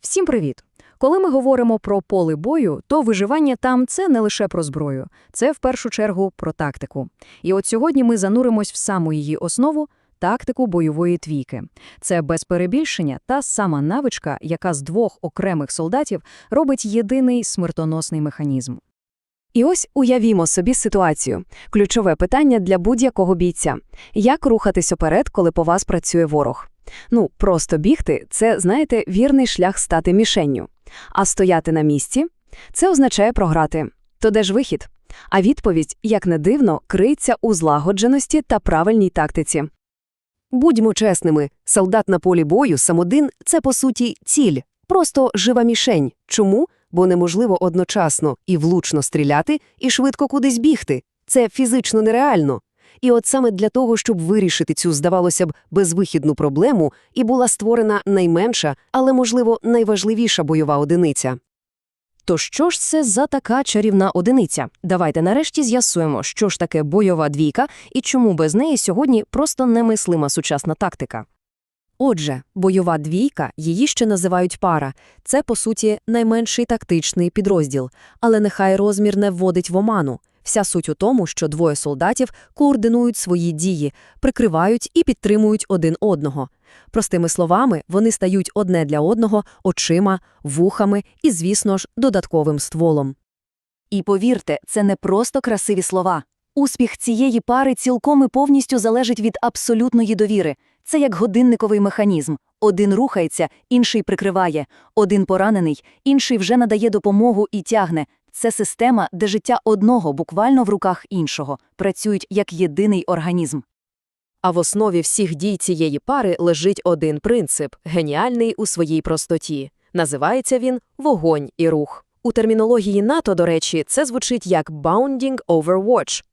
Всім привіт! Коли ми говоримо про поле бою, то виживання там це не лише про зброю, це в першу чергу про тактику. І от сьогодні ми зануримось в саму її основу тактику бойової твійки. Це без перебільшення та сама навичка, яка з двох окремих солдатів робить єдиний смертоносний механізм. І ось уявімо собі ситуацію. Ключове питання для будь-якого бійця. Як рухатись уперед, коли по вас працює ворог? Ну, просто бігти – це, знаєте, вірний шлях стати мішенню. А стояти на місці – це означає програти. То де ж вихід? А відповідь, як не дивно, криється у злагодженості та правильній тактиці. Будьмо чесними, солдат на полі бою сам один – це, по суті, ціль, просто жива мішень. Чому? Бо неможливо одночасно і влучно стріляти, і швидко кудись бігти. Це фізично нереально. І от саме для того, щоб вирішити цю, здавалося б, безвихідну проблему, і була створена найменша, але, можливо, найважливіша бойова одиниця. То що ж це за така чарівна одиниця? Давайте нарешті з'ясуємо, що ж таке бойова двійка і чому без неї сьогодні просто немислима сучасна тактика. Отже, бойова двійка, її ще називають пара. Це, по суті, найменший тактичний підрозділ, але нехай розмір не вводить в оману. Вся суть у тому, що двоє солдатів координують свої дії, прикривають і підтримують один одного. Простими словами, вони стають одне для одного очима, вухами і, звісно ж, додатковим стволом. І повірте, це не просто красиві слова. Успіх цієї пари цілком і повністю залежить від абсолютної довіри. Це як годинниковий механізм. Один рухається, інший прикриває, один поранений, інший вже надає допомогу і тягне. Це система, де життя одного буквально в руках іншого, працюють як єдиний організм. А в основі всіх дій цієї пари лежить один принцип, геніальний у своїй простоті. Називається він «вогонь і рух». У термінології НАТО, до речі, це звучить як «bounding over watch».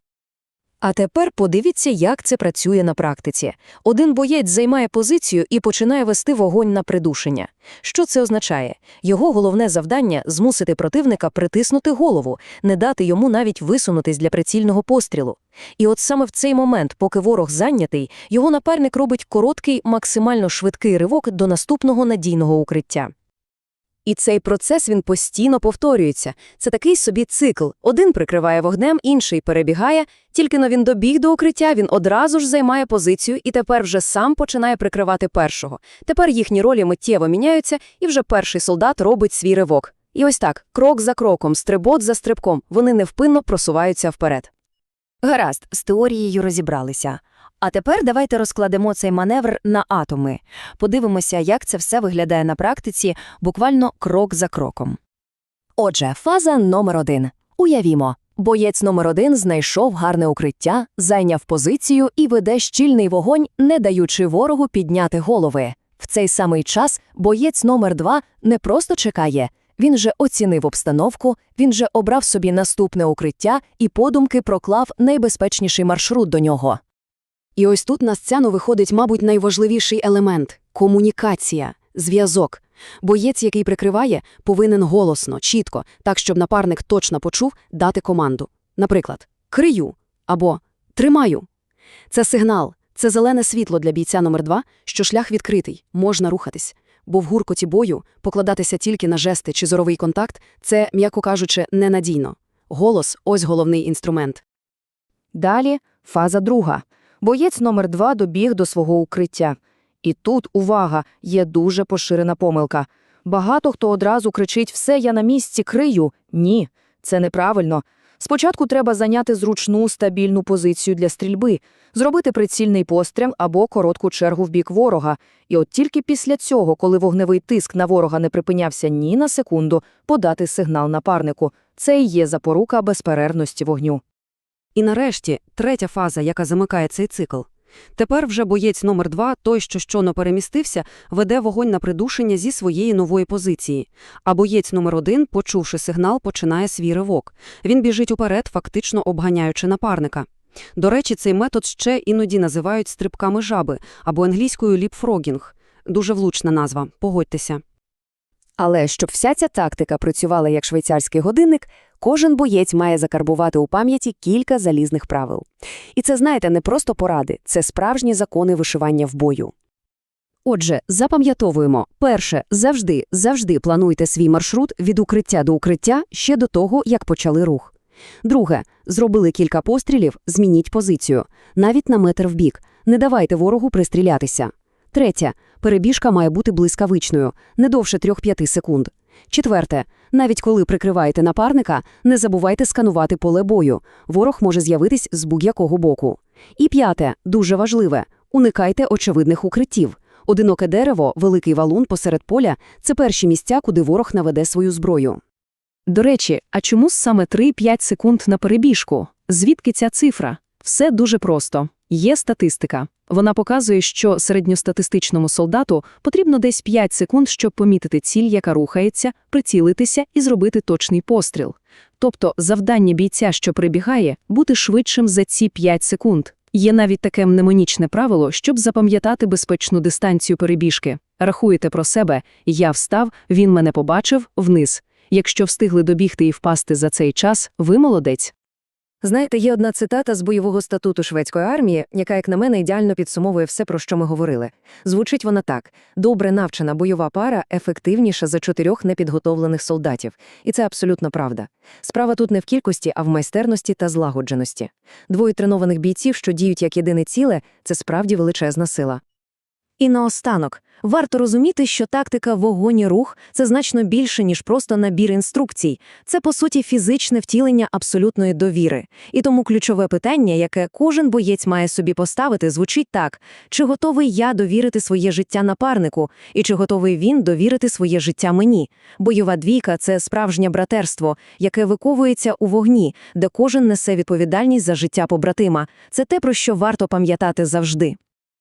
А тепер подивіться, як це працює на практиці. Один боєць займає позицію і починає вести вогонь на придушення. Що це означає? Його головне завдання – змусити противника притиснути голову, не дати йому навіть висунутись для прицільного пострілу. І от саме в цей момент, поки ворог зайнятий, його напарник робить короткий, максимально швидкий ривок до наступного надійного укриття. І цей процес він постійно повторюється. Це такий собі цикл. Один прикриває вогнем, інший перебігає. Тільки но він добіг до укриття, він одразу ж займає позицію і тепер вже сам починає прикривати першого. Тепер їхні ролі миттєво міняються, і вже перший солдат робить свій ривок. І ось так, крок за кроком, стрибот за стрибком, вони невпинно просуваються вперед. Гаразд, з теорією розібралися. А тепер давайте розкладемо цей маневр на атоми. Подивимося, як це все виглядає на практиці, буквально крок за кроком. Отже, фаза номер один. Уявімо, боєць номер один знайшов гарне укриття, зайняв позицію і веде щільний вогонь, не даючи ворогу підняти голови. В цей самий час боєць номер два не просто чекає. Він же оцінив обстановку, він же обрав собі наступне укриття і подумки проклав найбезпечніший маршрут до нього. І ось тут на сцену виходить, мабуть, найважливіший елемент комунікація, зв'язок. Боєць, який прикриває, повинен голосно, чітко, так, щоб напарник точно почув дати команду. Наприклад, крию або тримаю. Це сигнал, це зелене світло для бійця номер 2 що шлях відкритий, можна рухатись. Бо в гуркоті бою покладатися тільки на жести чи зоровий контакт це, м'яко кажучи, ненадійно. Голос ось головний інструмент. Далі фаза друга. Боєць номер два добіг до свого укриття. І тут, увага, є дуже поширена помилка. Багато хто одразу кричить «все, я на місці, крию». Ні, це неправильно. Спочатку треба зайняти зручну, стабільну позицію для стрільби, зробити прицільний постріл або коротку чергу в бік ворога. І от тільки після цього, коли вогневий тиск на ворога не припинявся ні на секунду, подати сигнал напарнику. Це і є запорука безперервності вогню. І нарешті третя фаза, яка замикає цей цикл. Тепер вже боєць номер 2 той, що щойно перемістився, веде вогонь на придушення зі своєї нової позиції. А боєць номер 1 почувши сигнал, починає свій ривок. Він біжить уперед, фактично обганяючи напарника. До речі, цей метод ще іноді називають стрибками жаби або англійською ліпфрогінг. Дуже влучна назва, погодьтеся. Але щоб вся ця тактика працювала як швейцарський годинник, кожен боєць має закарбувати у пам'яті кілька залізних правил. І це, знаєте, не просто поради, це справжні закони вишивання в бою. Отже, запам'ятовуємо. Перше, завжди, завжди плануйте свій маршрут від укриття до укриття ще до того, як почали рух. Друге, зробили кілька пострілів, змініть позицію. Навіть на метр вбік. Не давайте ворогу пристрілятися. Третє, перебіжка має бути блискавичною, не довше 3-5 секунд. Четверте, навіть коли прикриваєте напарника, не забувайте сканувати поле бою. Ворог може з'явитись з будь-якого боку. І п'яте, дуже важливе, уникайте очевидних укриттів. Одиноке дерево, великий валун посеред поля – це перші місця, куди ворог наведе свою зброю. До речі, а чому саме 3-5 секунд на перебіжку? Звідки ця цифра? Все дуже просто. Є статистика. Вона показує, що середньостатистичному солдату потрібно десь 5 секунд, щоб помітити ціль, яка рухається, прицілитися і зробити точний постріл. Тобто завдання бійця, що прибігає, бути швидшим за ці 5 секунд. Є навіть таке мнемонічне правило, щоб запам'ятати безпечну дистанцію перебіжки. Рахуєте про себе «я встав, він мене побачив, вниз». Якщо встигли добігти і впасти за цей час, ви молодець. Знаєте, є одна цитата з бойового статуту шведської армії, яка, як на мене, ідеально підсумовує все, про що ми говорили. Звучить вона так: добре навчена бойова пара ефективніша за чотирьох непідготовлених солдатів. І це абсолютно правда. Справа тут не в кількості, а в майстерності та злагодженості. Двоє тренованих бійців, що діють як єдине ціле, це справді величезна сила. І наостанок, варто розуміти, що тактика вогонь і рух – це значно більше, ніж просто набір інструкцій. Це, по суті, фізичне втілення абсолютної довіри. І тому ключове питання, яке кожен боєць має собі поставити, звучить так. Чи готовий я довірити своє життя напарнику? І чи готовий він довірити своє життя мені? Бойова двійка – це справжнє братерство, яке виковується у вогні, де кожен несе відповідальність за життя побратима. Це те, про що варто пам'ятати завжди.